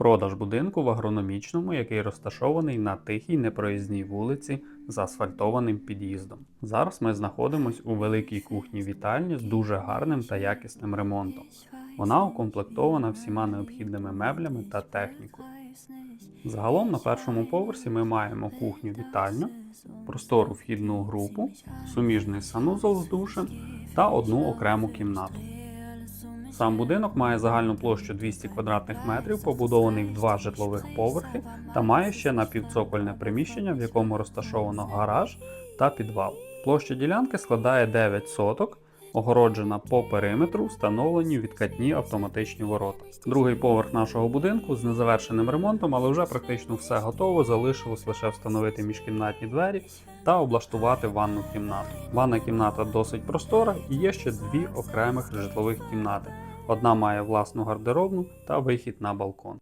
Продаж будинку в агрономічному, який розташований на тихій непроїзній вулиці з асфальтованим під'їздом. Зараз ми знаходимося у великій кухні вітальні з дуже гарним та якісним ремонтом. Вона укомплектована всіма необхідними меблями та технікою. Загалом на першому поверсі ми маємо кухню вітальню, простору вхідну групу, суміжний санузол з душем та одну окрему кімнату. Сам будинок має загальну площу 200 квадратних метрів, побудований в два житлових поверхи та має ще напівцокольне приміщення, в якому розташовано гараж та підвал. Площа ділянки складає 9 соток, огороджена по периметру, встановлені відкатні автоматичні ворота. Другий поверх нашого будинку з незавершеним ремонтом, але вже практично все готово. Залишилось лише встановити міжкімнатні двері та облаштувати ванну кімнату. Ванна кімната досить простора і є ще дві окремих житлових кімнати. Одна має власну гардеробну та вихід на балкон.